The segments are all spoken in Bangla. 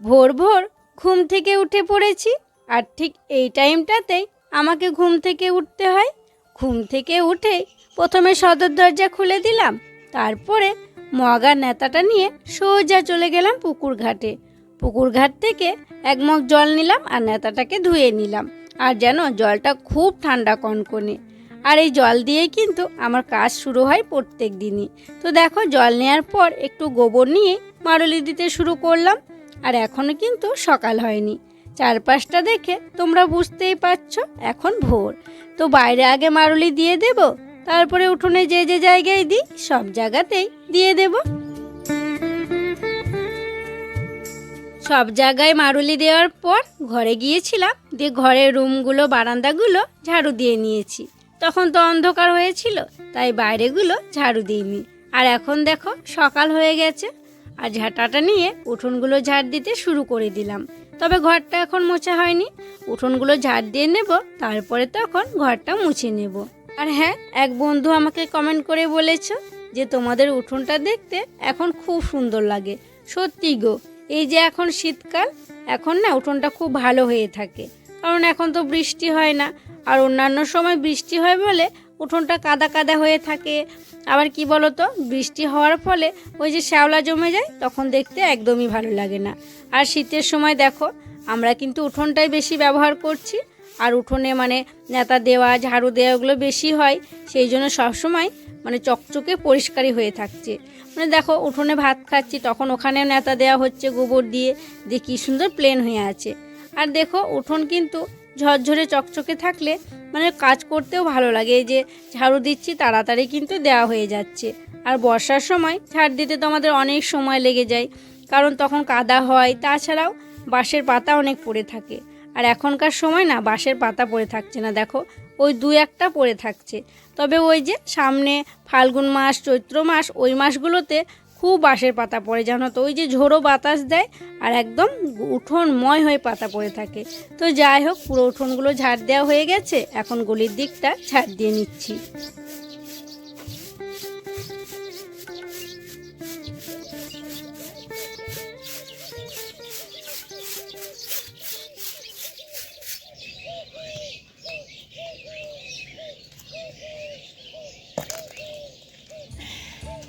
ভোর ভোর ঘুম থেকে উঠে পড়েছি আর ঠিক এই টাইমটাতেই আমাকে ঘুম থেকে উঠতে হয়। ঘুম থেকে উঠে প্রথমে সদর দরজা খুলে দিলাম, তারপরে মগার নেতাটা নিয়ে সোজা চলে গেলাম পুকুর ঘাটে। পুকুর ঘাট থেকে এক মগ জল নিলাম আর নেতাটাকে ধুয়ে নিলাম, আর যেন জলটা খুব ঠান্ডা কনকনে। আর এই জল দিয়েই কিন্তু আমার কাজ শুরু হয় প্রত্যেক দিনই। তো দেখো জল নেওয়ার পর একটু গোবর নিয়ে মারুলি দিতে শুরু করলাম আর এখনও কিন্তু সকাল হয়নি। চারপাশটা দেখে তোমরা বুঝতেই পারছ, এখন ভোর। তো বাইরে আগে মারুলি দিয়ে দেব, তারপরে উঠোনে যে যে জায়গায় দিই, সব জায়গাতেই দিয়ে দেব। সব জায়গায় মারুলি দেওয়ার পর ঘরে গিয়েছিলাম, দিয়ে ঘরের রুমগুলো, বারান্দাগুলো ঝাড়ু দিয়ে নিয়েছি। তখন তো অন্ধকার হয়েছিল, তাই বাইরেগুলো ঝাড়ু দিইনি। আর এখন দেখো, সকাল হয়ে গেছে। আর ঝাঁটাটা নিয়ে উঠোনগুলো ঝাড় দিতে শুরু করে দিলাম। তবে ঘরটা এখন মোছা হয়নি। উঠোনগুলো ঝাড় দিয়ে নেব, তারপরে তখন ঘরটা মুছে নেব। আর হ্যাঁ এক বন্ধু আমাকে কমেন্ট করে বলেছে যে, তোমাদের উঠোনটা দেখতে এখন খুব সুন্দর লাগে। সত্যি গো, এই যে এখন শীতকাল, এখন না উঠোনটা খুব ভালো হয়ে থাকে। কারণ এখন তো বৃষ্টি হয় না। আর অন্যান্য সময় বৃষ্টি হয় বলে উঠোনটা কাদা কাদা হয়ে থাকে। আবার কি বলো তো বৃষ্টি হওয়ার ফলে ওই যে শ্যাওলা জমে যায়, তখন দেখতে একদমই ভালো লাগে না। আর শীতের সময় দেখো, আমরা কিন্তু উঠোনটাই বেশি ব্যবহার করছি। আর উঠোনে মানে নেতা দেওয়া, ঝাড়ু দেওয়া ওগুলো বেশি হয়। সেই জন্য সবসময় মানে চকচকে পরিষ্কারই হয়ে থাকছে। মানে দেখো, উঠোনে ভাত খাচ্ছি, তখন ওখানেও নেতা দেওয়া হচ্ছে গোবর দিয়ে। দিয়ে কী সুন্দর প্লেন হয়ে আছে। আর দেখো, উঠোন কিন্তু ঝরঝরে চকচকে থাকলে মানে কাজ করতেও ভালো লাগে। এই যে ঝাড়ু দিচ্ছি, তাড়াতাড়ি কিন্তু দেওয়া হয়ে যাচ্ছে। আর বর্ষার সময় ঝাড় দিতে তো আমাদের অনেক সময় লেগে যায়, কারণ তখন কাদা হয়। তাছাড়াও বাঁশের পাতা অনেক পড়ে থাকে। আর এখনকার সময় না বাঁশের পাতা পড়ে থাকছে না, দেখো। ওই দু একটা পড়ে থাকছে। তবে ওই যে সামনে ফাল্গুন মাস, চৈত্র মাস, ওই মাসগুলোতে খুব বাঁশের পাতা পড়ে, জানো তো? ওই যে ঝোড়ো বাতাস দেয় আর একদম উঠোনময় হয়ে পাতা পড়ে থাকে। তো যাই হোক, পুরো উঠোনগুলো ঝাড় দেওয়া হয়ে গেছে। এখন গলির দিকটা ঝাড় দিয়ে নিচ্ছি।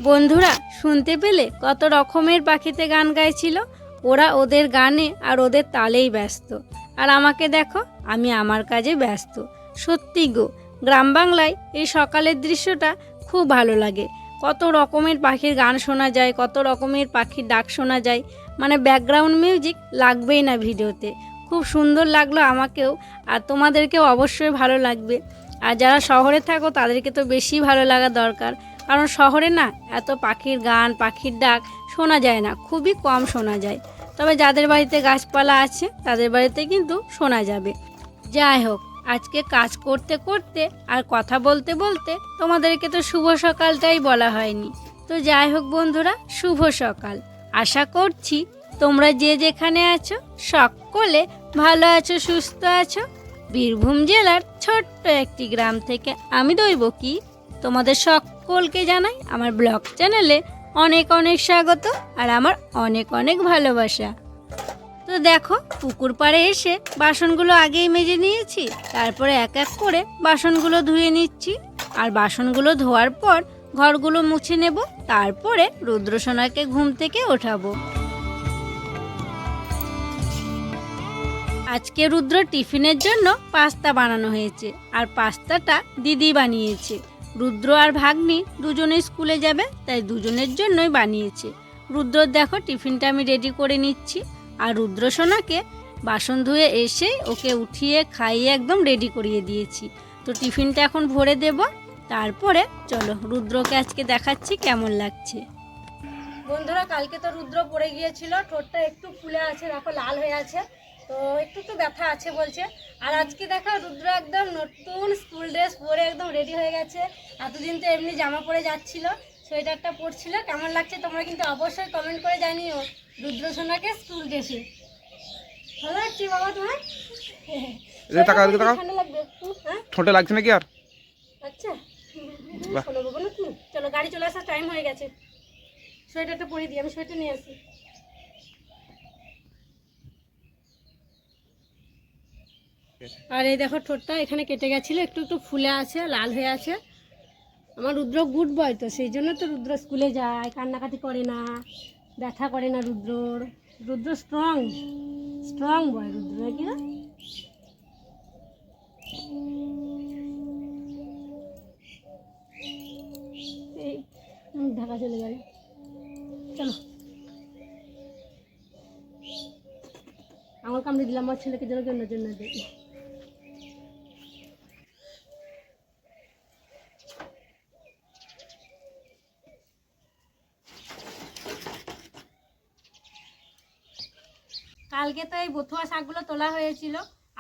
বন্ধুরা শুনতে পেলে কত রকমের পাখিতে গান গাইছিল। ওরা ওদের গানে আর ওদের তালেই ব্যস্ত। আর আমাকে দেখো, আমি আমার কাজে ব্যস্ত। সত্যি গো, গ্রাম বাংলায় এই সকালের দৃশ্যটা খুব ভালো লাগে। কত রকমের পাখির গান শোনা যায়, কত রকমের পাখির ডাক শোনা যায়। মানে ব্যাকগ্রাউন্ড মিউজিক লাগবেই না ভিডিওতে। খুব সুন্দর লাগল আমাকেও, আর তোমাদেরকেও অবশ্যই ভালো লাগবে। আর যারা শহরে থাকো, তাদেরকে তো বেশি ভালো লাগা দরকার। কারণ শহরে না এত পাখির গান, পাখির ডাক শোনা যায় না, খুবই কম শোনা যায়। তবে যাদের বাড়িতে গাছপালা আছে, তাদের বাড়িতে কিন্তু শোনা যাবে। যাই হোক, আজকে কাজ করতে করতে আর কথা বলতে বলতে তোমাদেরকে তো শুভ সকালটাই বলা হয়নি। তো যাই হোক বন্ধুরা, শুভ সকাল। আশা করছি তোমরা যে যেখানে আছো, সকলে ভালো আছো, সুস্থ আছো। বীরভূম জেলার ছোট্ট একটি গ্রাম থেকে আমি দইব কি তোমাদের সকলকে জানাই আমার ব্লগ চ্যানেলে অনেক অনেক স্বাগত আর আমার অনেক অনেক ভালোবাসা। তো দেখো, পুকুর পাড়ে এসে বাসনগুলো আগেই মেজে নিয়েছি, তারপরে এক এক করে বাসনগুলো ধুয়ে নিচ্ছি। আর বাসনগুলো ধোয়ার পর ঘরগুলো মুছে নেব, তারপরে রুদ্রসোনাকে ঘুম থেকে ওঠাবো। আজকে রুদ্র টিফিনের জন্য পাস্তা বানানো হয়েছে, আর পাস্তাটা দিদি বানিয়েছে। রুদ্র আর ভাগ্নি দুজনে স্কুলে যাবে, তাই দুজনের জন্যই বানিয়েছে। রুদ্র, দেখো, টিফিনটা আমি রেডি করে নিচ্ছি। আর রুদ্র সোনাকে বাসন ধুয়ে এসে ওকে উঠিয়ে খাইয়ে একদম রেডি করিয়ে দিয়েছি। তো টিফিনটা এখন ভরে দেব। তারপরে চলো, রুদ্রকে আজকে দেখাচ্ছি কেমন লাগছে। বন্ধুরা, কালকে তো রুদ্র পড়ে গিয়েছিল, ঠোঁটটা একটু ফুলে আছে, দেখো, লাল হয়ে আছে। তো একটু তো ব্যথা আছে বলছে। আর আজকে দেখো রুদ্র একদম নতুন স্কুল ড্রেস পরে একদম রেডি হয়ে গেছে। এতদিন তো এমনি জামা পরে যাচ্ছিল সোয়েটারটা পরছিল। কেমন লাগছে তোমরা কিন্তু অবশ্যই কমেন্ট করে জানিও রুদ্র সোনাকে স্কুল ড্রেসে ভালো লাগছে বাবা তোমার? হ্যাঁ? ঠোঁটে লাগছে নাকি আর? আচ্ছা। চলো গাড়ি চলে আসার টাইম হয়ে গেছে। সোয়েটারটা পরিয়ে দিই আমি সোয়েটার নিয়ে আসি। আর এই দেখো ঠোঁটটা এখানে কেটে গেছিল, একটু একটু ফুলে আছে, লাল হয়ে আছে। আমার রুদ্র গুড বয় তো, সেই জন্য তো রুদ্র স্কুলে যায়, কান্নাকাটি করে না, ব্যথা করে না রুদ্রর। রুদ্র স্ট্রং স্ট্রং বয় রুদ্র নাকি না ঢাকা চলে যাবে চলো। আমার কামড়ে দিলাম, আমার ছেলেকে যেন জন্য জন্য দেয়। কালকে তো এই বথুয়া শাকগুলো তোলা হয়েছিল।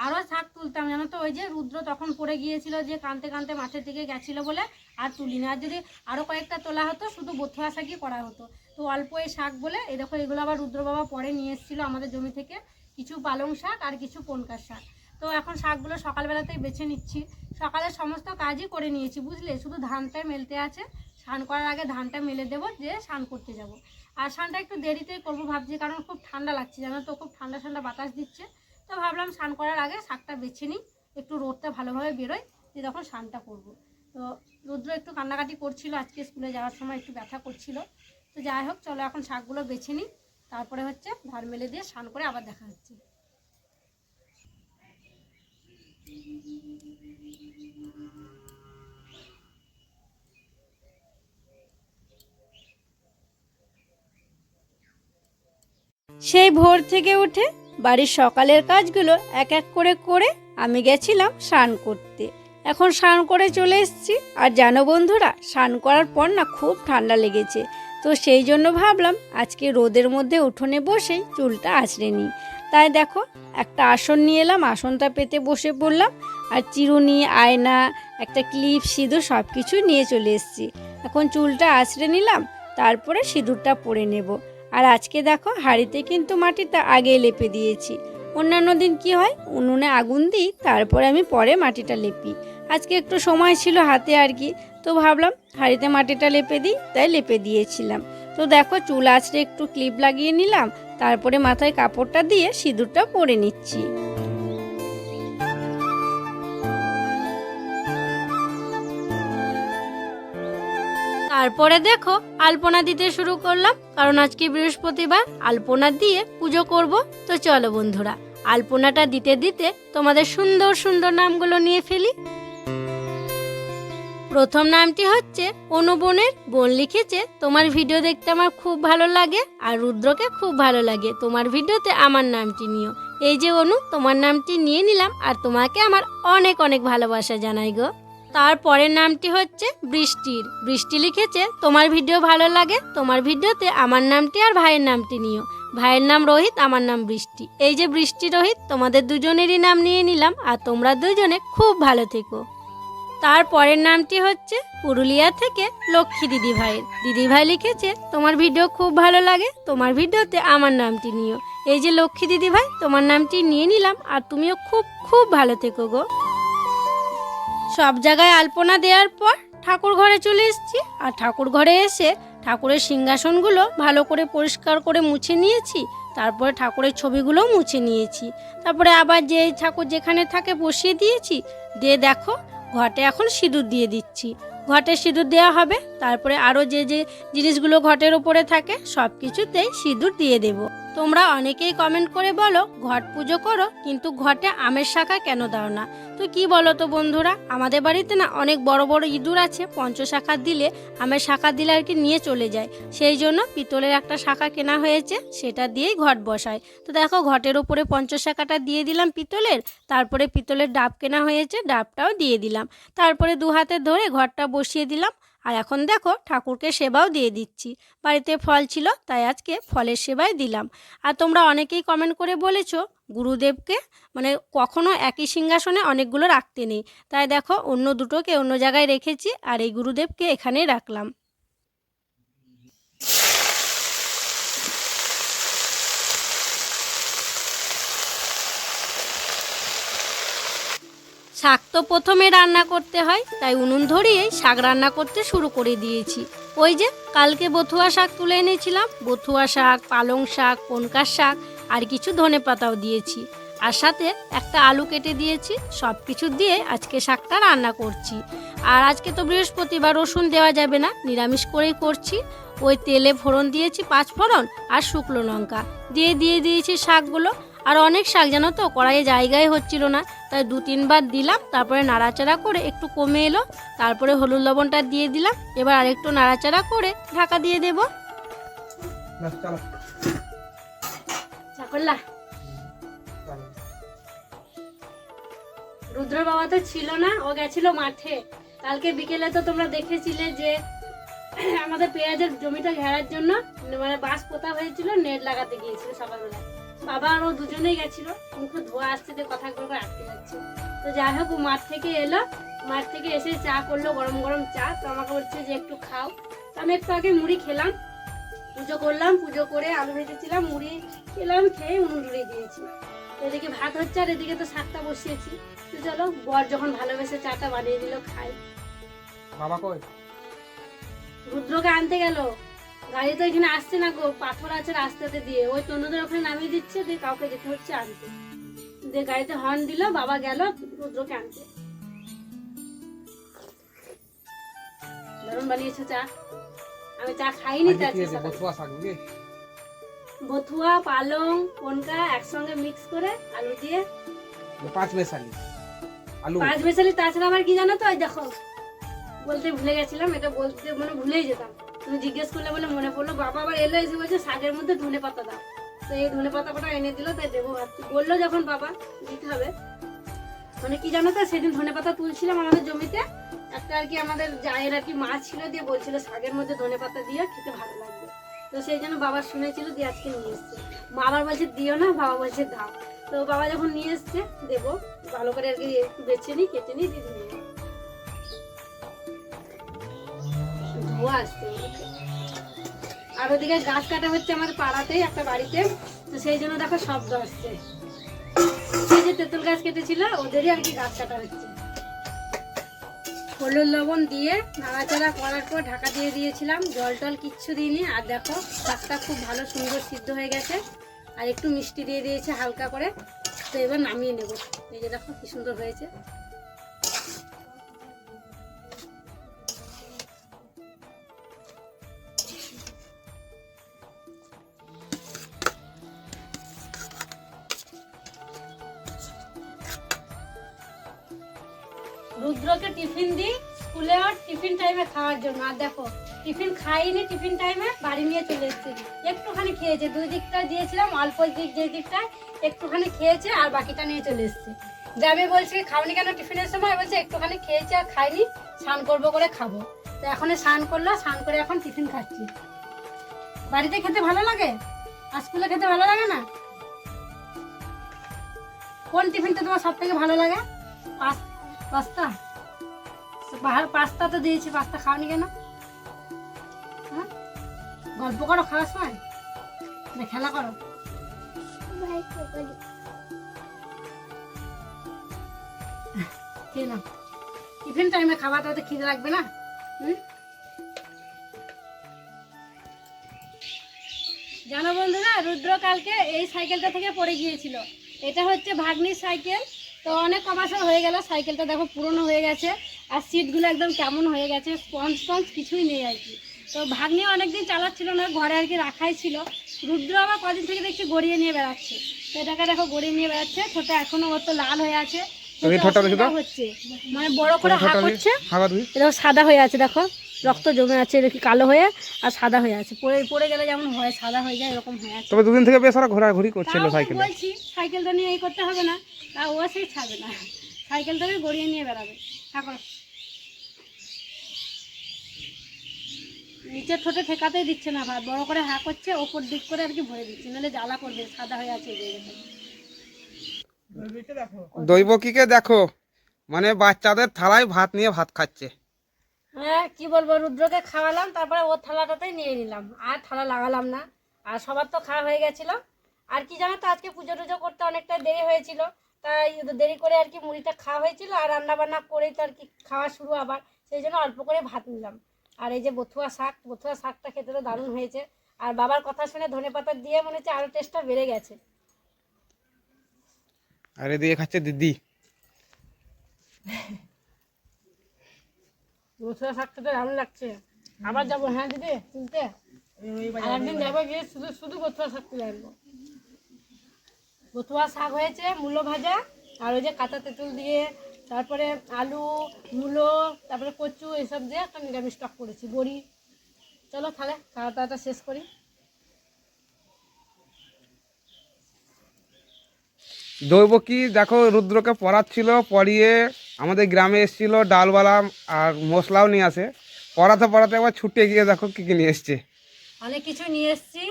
আরও শাক তুলতাম, জানো তো? ওই যে রুদ্র তখন পড়ে গিয়েছিল যে কানতে কানতে মাঠের দিকে গেছিল বলে আর তুলিনি আর যদি আরও কয়েকটা তোলা হতো, শুধু বথুয়া শাকই করা হতো। তো অল্প এই শাক বলে, এই দেখো, এগুলো আবার রুদ্র বাবা পরে নিয়ে এসেছিল আমাদের জমি থেকে। কিছু পালং শাক আর কিছু পনকার শাক। তো এখন শাকগুলো সকালবেলাতেই বেছে নিচ্ছি। সকালে সমস্ত কাজই করে নিয়েছি, বুঝলে? শুধু ধানটাই মেলতে আছে। স্নান করার আগে ধানটা মেলে দেবো, দিয়ে স্নান করতে যাব। আর স্নানটা একটু দেরিতেই করব ভাবছি, কারণ খুব ঠান্ডা লাগছে, জানো তো, খুব ঠান্ডা ঠান্ডা বাতাস দিচ্ছে। তো ভাবলাম স্নান করার আগে শাকটা বেছে নিই, একটু রোদটা ভালোভাবে বেরোয় দিয়ে তখন স্নানটা করব। তো রুদ্র একটু কান্নাকাটি করছিল, আজকে স্কুলে যাওয়ার সময় একটু ব্যথা করছিল। তো যাই হোক, চলো এখন শাকগুলো বেছে নিই, তারপরে হচ্ছে ধার মেলে দিয়ে স্নান করে আবার দেখা হচ্ছে। সেই ভোর থেকে উঠে বাড়ির সকালের কাজগুলো এক এক করে করে আমি গেছিলাম স্নান করতে। এখন স্নান করে চলে এসেছি আর জানো বন্ধুরা, স্নান করার পর না খুব ঠান্ডা লেগেছে। তো সেই জন্য ভাবলাম আজকে রোদের মধ্যে উঠোনে বসেই চুলটা আঁচড়ে নিই। তাই দেখো, একটা আসন নিয়ে এলাম, আসনটা পেতে বসে পড়লাম আর চিরুনি, আয়না, একটা ক্লিপ, সিঁদুর সব কিছু নিয়ে চলে এসেছি। এখন চুলটা আঁচড়ে নিলাম, তারপরে সিঁদুরটা পরে নেব। আর আজকে দেখো, হাঁড়িতে কিন্তু মাটিটা আগে লেপে দিয়েছি। অন্যান্য দিন কি হয়? উনুনে আগুন দিই, তারপরে আমি পরে মাটিটা লেপি। আজকে একটু সময় ছিল হাতে আর কি, তো ভাবলাম হাঁড়িতে মাটিটা লেপে দিই, তাই লেপে দিয়েছিলাম। তো দেখো, চুল আছড়ে একটু ক্লিপ লাগিয়ে নিলাম, তারপরে মাথায় কাপড়টা দিয়ে সিঁদুরটা পরে নিচ্ছি। তারপরে দেখো, আলপনা দিতে শুরু করলাম, কারণ আজকে বৃহস্পতিবার, আলপনা দিয়ে পুজো করব। তো চলো বন্ধুরা, আলপনাটা দিতে দিতে তোমাদের সুন্দর সুন্দর নামগুলো নিয়ে ফেলি। প্রথম নামটি হচ্ছে অনুবনের। বোন লিখেছে, তোমার ভিডিও দেখতে আমার খুব ভালো লাগে আর রুদ্রকে খুব ভালো লাগে। তোমার ভিডিওতে আমার নামটি নিও। এই যে অনু, তোমার নামটি নিয়ে নিলাম আর তোমাকে আমার অনেক অনেক ভালোবাসা জানাই গো। তার পরের নামটি হচ্ছে বৃষ্টির। বৃষ্টি লিখেছে, তোমার ভিডিও ভালো লাগে, তোমার ভিডিওতে আমার নামটি আর ভাইয়ের নামটি নিও। ভাইয়ের নাম রোহিত, আমার নাম বৃষ্টি। এই যে বৃষ্টি রোহিত, তোমাদের দুজনেরই নাম নিয়ে নিলাম, আর তোমরা দুজনে খুব ভালো থেকো। তার পরের নামটি হচ্ছে পুরুলিয়া থেকে লক্ষ্মী দিদি ভাইয়ের দিদি ভাই লিখেছে, তোমার ভিডিও খুব ভালো লাগে, তোমার ভিডিওতে আমার নামটি নিও। এই যে লক্ষ্মী দিদি ভাই, তোমার নামটি নিয়ে নিলাম, আর তুমিও খুব খুব ভালো থেকো গো। সব জায়গায় আলপনা দেওয়ার পর ঠাকুর ঘরে চলে এসেছি। আর ঠাকুর ঘরে এসে ঠাকুরের সিংহাসনগুলো ভালো করে পরিষ্কার করে মুছে নিয়েছি। তারপরে ঠাকুরের ছবিগুলো মুছে নিয়েছি। তারপরে আবার যে ঠাকুর যেখানে থাকে বসিয়ে দিয়েছি। দিয়ে দেখো, ঘটে এখন সিঁদুর দিয়ে দিচ্ছি। ঘটে সিঁদুর দেওয়া হবে। তারপরে আরও যে যে জিনিসগুলো ঘটের ওপরে থাকে সব কিছুতেই সিঁদুর দিয়ে দেব। তোমরা অনেকেই কমেন্ট করে বলো, ঘট পুজো করো, কিন্তু ঘটে আমের শাখা কেন দাও না? তো কি বলো তো বন্ধুরা? আমাদের বাড়িতে না অনেক বড় বড় ইঁদুর আছে, পঞ্চশাখা দিলে আমের শাখা দিলে আর কি নিয়ে চলে যায়। সেই জন্য পিতলের একটা শাখা কেনা হয়েছে, সেটা দিয়েই ঘট বসায়। তো দেখো, ঘটের ওপরে পঞ্চশাখাটা দিয়ে দিলাম পিতলের, তারপরে পিতলের ডাব কেনা হয়েছে, ডাবটাও দিয়ে দিলাম। তারপরে দু হাতে ধরে ঘরটা বসিয়ে দিলাম। আর এখন দেখো ঠাকুরকে সেবাও দিয়ে দিচ্ছি। বাড়িতে ফল ছিল, তাই আজকে ফলের সেবাই দিলাম। আর তোমরা অনেকেই কমেন্ট করে বলেছ গুরুদেবকে মানে কখনো একই সিংহাসনে অনেকগুলো রাখতে নেই। তাই দেখো অন্য দুটোকে অন্য জায়গায় রেখেছি আর এই গুরুদেবকে এখানেই রাখলাম। শাক তো প্রথমে রান্না করতে হয়, তাই উনুন ধরিয়েই শাক রান্না করতে শুরু করে দিয়েছি। ওই যে, কালকে বথুয়া শাক তুলে এনেছিলাম, বথুয়া শাক, পালং শাক, পনকার শাক, আর কিছু ধনে পাতাও দিয়েছি। আর সাথে একটা আলু কেটে দিয়েছি, সব কিছু দিয়ে আজকে শাকটা রান্না করছি। আর আজকে তো বৃহস্পতিবার, রসুন দেওয়া যাবে না, নিরামিষ করেই করছি। ওই তেলে ফোড়ন দিয়েছি পাঁচ ফোড়ন আর শুকনো লঙ্কা। দিয়ে দিয়ে দিয়েছি শাকগুলো আর অনেক শাক জানো তো কড়াইয়ে জায়গায় হচ্ছিল না তাই দু তিনবার দিলাম তারপরে নাড়াচাড়া করে একটু কমে এলো তারপরে হলুদ লবণটা দিয়ে দিলাম এবার আরেকটু নাড়াচাড়া করে ঢাকা দিয়ে দেবো। রুদ্র বাবা তো ছিল না ও গেছিল মাঠে। কালকে বিকেলে তো তোমরা দেখেছিলে যে আমাদের পেঁয়াজের জমিটা ঘেরার জন্য মানে বাঁশ পোতা হয়েছিল নেট লাগাতে গিয়েছিল সকালবেলা। বাবা আর ও দুজনেই গেছিল। মুখে ধোয়া আসছে যে কথা করে আটকে যাচ্ছে। তো যাই হোক ও মাঠ থেকে এলো। মাঠ থেকে এসে চা করল গরম গরম চা। তো আমাকে বলছে যে একটু খাও। তো আমি একটু আগে মুড়ি খেলাম। পুজো করলাম পুজো করে আলু ভেজেছিলাম মুড়ি খেলাম খেয়ে উনুন ধরিয়ে দিয়েছি। এদিকে ভাত হচ্ছে আর এদিকে তো শাকটা বসিয়েছি। তো চলো বর যখন ভালোবেসে চাটা বানিয়ে দিল খাই। বাবা কই? রুদ্রকে আনতে গেল। গাড়ি তো এখানে আসছে না গো পাথর আছে রাস্তাতে দিয়ে। ওই তনুদের ওখানে নামিয়ে দিচ্ছে দিয়ে কাউকে যেতে হচ্ছে আনতে। দিয়ে গাড়িতে হর্ন দিল বাবা গেল রুদ্রকে আনতে। দারুণ বানিয়েছো চা। আমি চা খাইনি বুঝলি বথুয়া পালং পনকা একসঙ্গে মিক্স করে আলু দিয়ে। পাঁচ মেশালি আলু। পাঁচ মেশালি তাছাড়া আবার কি জানো তো? দেখো বলতে ভুলে গেছিলাম এটা বলতে মানে ভুলেই যেতাম। তুমি জিজ্ঞেস করলে বলে মনে পড়ল, বাবা আবার এলো এসে বলছে, শাকের মধ্যে ধনে পাতা দাও। তো এই ধনে পাতা কটা এনে দিল, তাই দেবো ভাবছি। বলল যখন বাবা, দিতে হবে। মানে কি জানো তো, সেদিন ধনে পাতা তুলছিলাম আমাদের জমিতে। একটা আর কি আমাদের জায়ের আর কি মাছ ছিল দিয়ে বলছিল, শাকের মধ্যে ধনে পাতা দিয়ে খেতে ভালো লাগবে। তো সেই জন্য বাবা শুনেছিল দিয়ে আজকে নিয়ে এসছে। মা আবার বলছে, দিও না। বাবা বলছে, দাও। তো বাবা যখন নিয়ে এসছে, দেবো। ভালো করে আর কি বেছে নিই, কেটে নিই, দিয়ে ধোয়া আসছে। আর ওদিকে গাছ কাটা হচ্ছে আমাদের পাড়াতেই, একটা বাড়িতে। তো সেই জন্য দেখো শব্দ আসছে। সেই যে তেঁতুল গাছ কেটেছিল, ওদেরই আর কি গাছ কাটা হচ্ছে। হলুদ লবণ দিয়ে নাড়াচাড়া করার পর ঢাকা দিয়ে দিয়েছিলাম। জল টল কিচ্ছু দিইনি। আর দেখো শাকটা খুব ভালো সুন্দর সিদ্ধ হয়ে গেছে। আর একটু মিষ্টি দিয়ে দিয়েছে হালকা করে। তো এবার নামিয়ে নেব। এই যে দেখো কি সুন্দর হয়েছে। রুদ্রকে টিফিন দিই, স্কুলে আর টিফিন টাইমে খাওয়ার জন্য। আর দেখো, টিফিন খাইনি, টিফিন টাইমে বাড়ি নিয়ে চলে এসেছি। একটুখানি খেয়েছে, দুই দিকটা দিয়েছিলাম, অল্প দিক, যে দিকটায় একটুখানি খেয়েছে আর বাকিটা নিয়ে চলে এসেছে। যাবে বলছি, খাওনি কেন টিফিনের সময়? বলছে, একটুখানি খেয়েছি আর খাইনি, স্নান করব করে খাব। তো এখন স্নান করল স্নান করে এখন টিফিন খাচ্ছি। বাড়িতে খেতে ভালো লাগে? আর স্কুলে খেতে ভালো লাগে না? কোন টিফিনটা তোমার সব থেকে ভালো লাগে? Pass- pasta? বাহার পাস্তা তো দিয়েছি, পাস্তা খাওনি কেন? হ্যাঁ? গল্প করো, খাওয়ার সময়? না, খেলা করো। নাও। টিফিন টাইমে খাওয়াটা তো খিদে লাগবে না? হুম? জানো বন্ধুরা, রুদ্র কালকে এই সাইকেলটা থেকে পড়ে গিয়েছিল। এটা হচ্ছে ভাগ্নির সাইকেল। তো অনেক কমাসর হয়ে গেল, সাইকেলটা দেখো পুরনো হয়ে গেছে। আর সিটগুলো একদম কেমন হয়ে গেছে? স্পঞ্জ স্পঞ্জ কিছুই নেই আর কি। তো ভাগ্নি অনেকদিন চালাচ্ছিল না ঘরে আর কি রাখাই ছিল। রুদ্র আবার কদিন থেকে দেখছি গড়িয়ে নিয়ে বেড়াচ্ছে। তো এটাকে দেখো গড়িয়ে নিয়ে বেড়াচ্ছে ছোটা এখনও ওর তো লাল হয়ে আছে। হচ্ছে। মানে বড় করে হা করছে এটা সাদা হয়ে আছে দেখো। রক্ত জমে আছে দেখি কালো হয়ে আর সাদা হয়ে আছে। পড়ে পড়ে গেলে যেমন হয় সাদা হয়ে যায় এরকম হয়ে আছে। তবে দুদিন থেকে বেশ ঘোরাঘুরি করছিল সাইকেলে। বলছি সাইকেলটা নিয়ে এই করতে হবে না। তা ও সেই ছাড়বে না। সাইকেলটাকে গড়িয়ে নিয়ে বেড়াবে। ঠাকুর নিচের ঠোঁটে ঠেকাতেই দিচ্ছে না ভাত বড় করে হা করছে ওপর দিক করে আর কি ভরে দিচ্ছে নাহলে জ্বালা করবে সাদা হয়ে আছে দৈবকীকে দেখো মানে বাচ্চাদের থালায় ভাত নিয়ে ভাত খাচ্ছে। হ্যাঁ কি বলব রুদ্রকে খাওয়ালাম তারপরে ওর থালাটাতেই নিয়ে নিলাম আর থালা লাগালাম না আর সবার তো খাওয়া হয়ে গেছিল। আর কি জানো তো আজকে পুজো টুজো করতে অনেকটা দেরি হয়েছিল তাই দেরি করে আর কি মুড়িটা খাওয়া হয়েছিল আর রান্না বান্না করেই তো আর কি খাওয়া শুরু আবার সেই জন্য অল্প করে ভাত নিলাম। আর এই যে বথুয়া শাক বথুয়া শাকটা খেতে তো দারুণ হয়েছে। আর বাবার কথা শুনে ধনে পাতা দিয়ে মনে হচ্ছে আরও টেস্টটা বেড়ে গেছে। আর এদিকে খাচ্ছে দিদি। রসুয়া শাক খেতে ভালো লাগছে। আবার যাব হ্যাঁ দিদি? তুলতে আর একদিন যাব গিয়ে শুধু শুধু বথুয়া শাক তুলে আনব বথুয়া শাক হয়েছে মূলো ভাজা আর ওই যে কাঁচা তেঁতুল দিয়ে তারপরে আলু মূলো তারপরে কচু এসব দিয়ে একটা নিরামিষ টক করেছি বড়ি। চলো তাহলে খাওয়া দাওয়াটা শেষ করি। দৈব কি দেখো রুদ্রকে পড়াচ্ছিল পড়িয়ে আমাদের গ্রামে এসেছিল ডালবালা আর মশলাও নিয়ে আসে। পড়াতে পড়াতে একবার ছুটে গিয়ে দেখো কি কি নিয়ে এসছে। অনেক কিছু নিয়ে এসেছি।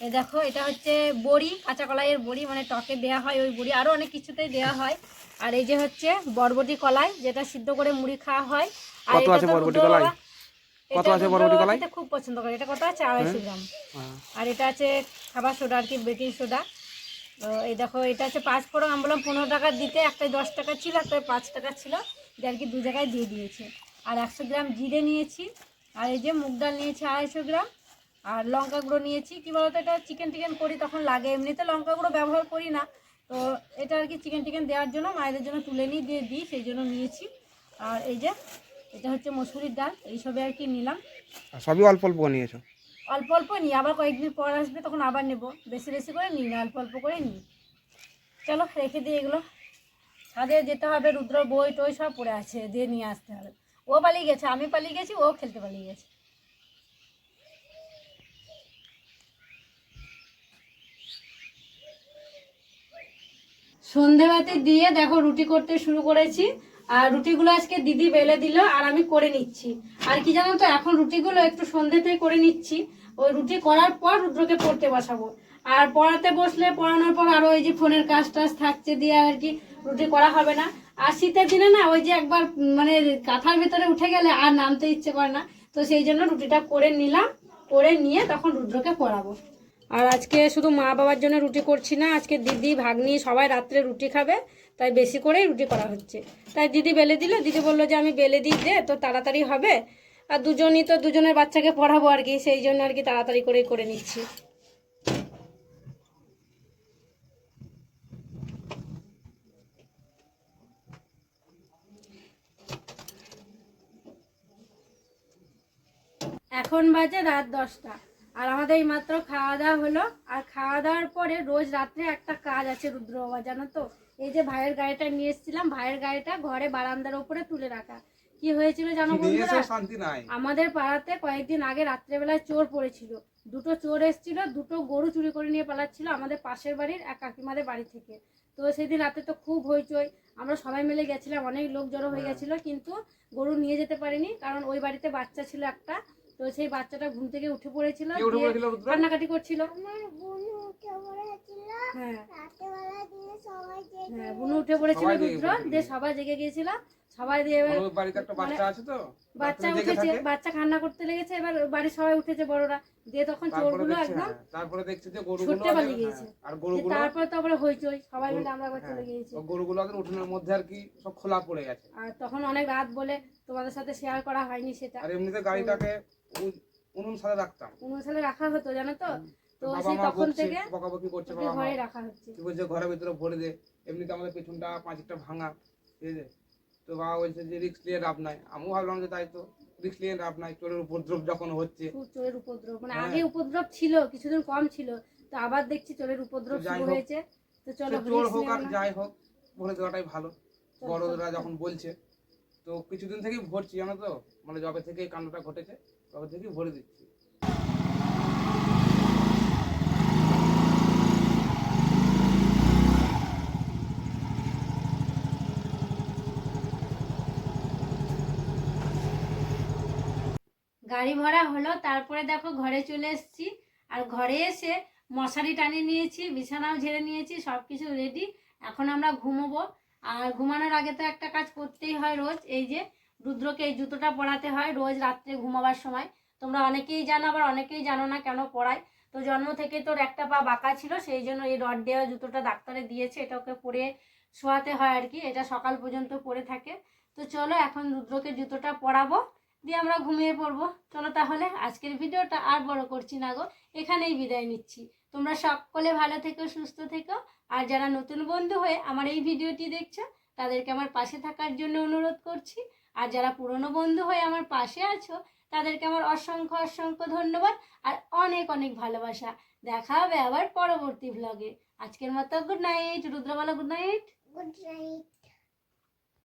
এ দেখো এটা হচ্ছে বড়ি কাঁচা কলাইয়ের বড়ি মানে টকে দেওয়া হয় ওই বড়ি। আরও অনেক কিছুতেই দেওয়া হয়। আর এই যে হচ্ছে বরবটি কলাই যেটা সিদ্ধ করে মুড়ি খাওয়া হয়। আর কত এটা আছে তো বরবটি কলাই? কত এটা আছে বরবটি কলাই? খেতে খুব পছন্দ করে। এটা কত আছে? আড়াইশো গ্রাম। হ্যাঁ। আর এটা আছে খাবার সোডা আর কি বেকিং সোডা। তো এই দেখো এটা হচ্ছে পাঁচ ফোড়ন। আমি বললাম পনেরো টাকা দিতে একটাই দশ টাকা ছিল একটাই পাঁচ টাকা ছিল। দিয়ে আর কি দু জায়গায় দিয়ে দিয়েছে। আর একশো গ্রাম জিরে নিয়েছি। আর এই যে মুগ ডাল নিয়েছি আড়াইশো গ্রাম। আর লঙ্কা গুঁড়ো নিয়েছি। কী বলতো এটা চিকেন টিকেন করি তখন লাগে। এমনিতে লঙ্কা গুঁড়ো ব্যবহার করি না। তো এটা আর কি চিকেন টিকেন দেওয়ার জন্য মায়েদের জন্য তুলে নিয়ে দিয়ে দিই সেই জন্য নিয়েছি। আর এই যে এটা হচ্ছে মসুরির ডাল এইসবে আর কি নিলাম। সবই অল্প অল্প নিয়েছো? অল্প অল্প নিই আবার কয়েকদিন পর আসবে তখন আবার নেব। বেশি বেশি করে নিই না অল্প অল্প করে নিই। চলো রেখে দিই এগুলো। ছাদে যেতে হবে রুদ্র বই টই সব পড়ে আছে দিয়ে নিয়ে আসতে হবে। ও পালিয়ে গেছে আমি পালিয়ে গেছি ও খেলতে পালিয়ে গেছে। সন্ধেবাতি দিয়ে দেখো রুটি করতে শুরু করেছি। আর রুটিগুলো আজকে দিদি বেলে দিল আর আমি করে নিচ্ছি। আর কি জানো তো, এখন রুটিগুলো একটু সন্ধ্যেতে করে নিচ্ছি। ওই রুটি করার পর রুদ্রকে পড়তে বসাবো। আর পড়াতে বসলে, পড়ানোর পর আরও ওই যে ফোনের কাজ টাজ থাকছে দিয়ে আর কি রুটি করা হবে না। আর শীতের দিনে না, ওই যে একবার মানে কাঁথার ভেতরে উঠে গেলে আর নামতে ইচ্ছে করে না। তো সেই জন্য রুটিটা করে নিলাম। করে নিয়ে তখন রুদ্রকে পড়াবো। আর আজকে শুধু মা বাবার জন্য রুটি করছি না, আজকে দিদি, ভাগ্নি সবাই রাত্রে রুটি খাবে, তাই বেশি করেই রুটি করা হচ্ছে। তাই দিদি বেলে দিল, দিদি বলল যে আমি বেলে দিই দে, তো তাড়াতাড়ি হবে। আর দুজনই তো দুজনের বাচ্চাকে পড়াবো আর কি, সেই জন্য আর কি তাড়াতাড়ি করেই করে নিচ্ছি। এখন বাজে রাত দশটা। আর আমাদের এই মাত্র খাওয়া দাওয়া হলো। আর খাওয়া দাওয়ার পরে রোজ রাত্রে একটা কাজ আছে রুদ্র বাবা জানো তো? এই যে ভাইয়ের গাড়িটা নিয়ে এসেছিলাম ভাইয়ের গাড়িটা ঘরে বারান্দার উপরে তুলে রাখা। কি হয়েছিল জানো বন্ধুরা? আমাদের পাড়াতে কয়েকদিন আগে রাত্রেবেলায় চোর পড়েছিল। দুটো চোর এসেছিল দুটো গরু চুরি করে নিয়ে পালাচ্ছিল আমাদের পাশের বাড়ির এক কাকিমাদের বাড়ি থেকে। তো সেদিন রাতে তো খুব হইচই। আমরা সবাই মিলে গেছিলাম অনেক লোক জড়ো হয়ে গেছিল কিন্তু গরু নিয়ে যেতে পারিনি কারণ ওই বাড়িতে বাচ্চা ছিল একটা। তো সেই বাচ্চাটা ঘুম থেকে উঠে পড়েছিল? কান্নাকাটি করছিল। হ্যাঁ। হ্যাঁ বুনু উঠে পড়েছিল সবাই জেগে রুদ্র দিয়ে সবাই জেগে গিয়েছিল। সবাই দিয়ে এবার বাচ্চা আছে তো? বাচ্চা উঠেছে বাচ্চা কান্না করতে লেগেছে এবার বাড়ির সবাই উঠেছে বড়রা। দিয়ে তখন তারপরে চোরগুলো একদম হ্যাঁ, তারপরে দেখছে যে গরুগুলো ছুটতে পালিয়ে গিয়েছে। হ্যাঁ, আর গরুগুলো তারপর তো আবার হইচই সবাই মিলে আমরা আবার চলে হ্যাঁ, গিয়েছি। ও গরুগুলো ওদের উঠোনের মধ্যে আর কি সব খোলা পড়ে গেছে। আর তখন অনেক রাত বলে তোমাদের সাথে শেয়ার করা হয়নি সেটা। আর এমনিতে গাড়িটাকে উনুন রাখতাম। উনুন সালে রাখা হতো জানো তো? তো সেই তখন থেকে বকাবকি করছে বাবা ঘরে রাখা হচ্ছে। কি বলছে? ঘরের ভিতরে ভরে দে। এমনিতে আমাদের পেছনটা পাঁচটা ভাঙা ঠিক আছে? তো বাবা বলছে যে রিক্স নিয়ে লাভ নাই। আমিও ভাবলাম যে তাই তো রিক্স নিয়ে লাভ নাই। চোরের উপদ্রব যখন হচ্ছে। চোরের উপদ্রব। মানে হ্যাঁ। আগে উপদ্রব ছিল কিছুদিন কম ছিল। তো আবার দেখছি চোরের উপদ্রব যাই শুরু হয়েছে। তো চলো চোর হোক আর যাই হোক ভরে দেওয়াটাই ভালো। বড়রা যখন বলছে তো কিছুদিন থেকেই ভরছি জানো তো? মানে জবে থেকে এই কাণ্ডটা ঘটেছে থেকেই ভরে দিচ্ছি। গাড়ি ভরা হলো, তারপরে দেখো ঘরে চলে এসেছি। আর ঘরে এসে মশারি টানিয়ে নিয়েছি, বিছানাও ঝেড়ে নিয়েছি সব কিছু রেডি এখন আমরা ঘুমোবো। আর ঘুমানোর আগে তো একটা কাজ করতেই হয় রোজ, এই যে রুদ্রকে এই জুতোটা পরাতে হয় রোজ রাত্রে ঘুমাবার সময়। তোমরা অনেকেই জানো, আবার অনেকেই জানো না কেন পড়ায় তো জন্ম থেকে তোর একটা পা বাঁকা ছিল, সেই জন্য এই রড দেওয়া জুতোটা ডাক্তারে দিয়েছে, এটা ওকে পরে শোয়াতে হয় আর কি, এটা সকাল পর্যন্ত পরে থাকে। তো চলো এখন রুদ্রকে জুতোটা পরাবো, দিয়ে আমরা ঘুমিয়ে পড়ব। চলো তাহলে আজকের ভিডিওটা আর বড় করছি না গো, এখানেই বিদায় নিচ্ছি। তোমরা সকলে ভালো থেকো, সুস্থ থেকো, আর যারা নতুন বন্ধু হয়ে আমার এই ভিডিওটি দেখছ, তাদেরকে আমার পাশে থাকার জন্য অনুরোধ করছি। আর যারা পুরনো বন্ধু হয়ে আমার পাশে আছো, তাদেরকে আমার অসংখ্য অসংখ্য ধন্যবাদ আর অনেক অনেক ভালোবাসা। দেখা হবে আবার পরবর্তী ব্লগে আজকের মতো good night Rudrabala good night good night